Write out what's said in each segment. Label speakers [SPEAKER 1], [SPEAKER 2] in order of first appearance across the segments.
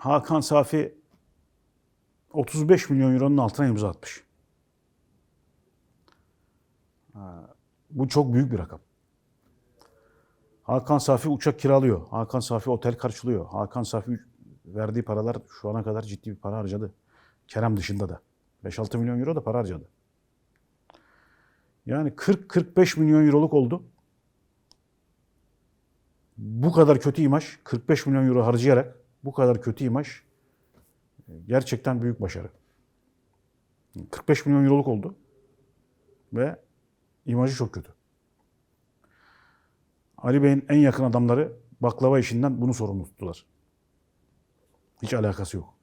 [SPEAKER 1] Hakan Safi 35 milyon euronun altına imza atmış. Bu çok büyük bir rakam. Hakan Safi uçak kiralıyor. Hakan Safi otel karşılıyor. Hakan Safi verdiği paralar şu ana kadar ciddi bir para harcadı. Kerem dışında da. 5-6 milyon euro da para harcadı. Yani 40-45 milyon euroluk oldu. Bu kadar kötü imaj, 45 milyon euro harcayarak bu kadar kötü imaj e, gerçekten büyük başarı. 45 milyon euroluk oldu ve imajı çok kötü. Ali Bey'in en yakın adamları baklava işinden bunu sorumlu tuttular. Hiç alakası yok.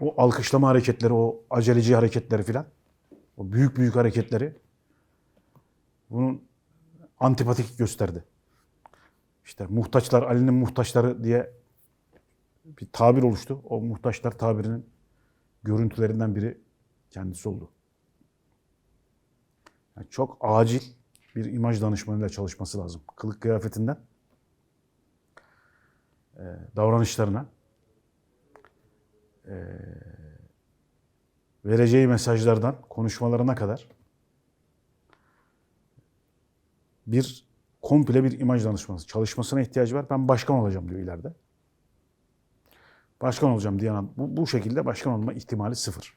[SPEAKER 1] O alkışlama hareketleri, o aceleci hareketleri filan, o büyük büyük hareketleri bunun antipatik gösterdi. İşte muhtaçlar, Ali'nin muhtaçları diye bir tabir oluştu. O muhtaçlar tabirinin görüntülerinden biri kendisi oldu. Yani çok acil bir imaj danışmanıyla çalışması lazım. Kılık kıyafetinden e, davranışlarına, e, vereceği mesajlardan konuşmalarına kadar bir komple bir imaj danışması çalışmasına ihtiyacı var. Ben başkan olacağım diyor ileride. Başkan olacağım diyen bu, bu şekilde başkan olma ihtimali sıfır.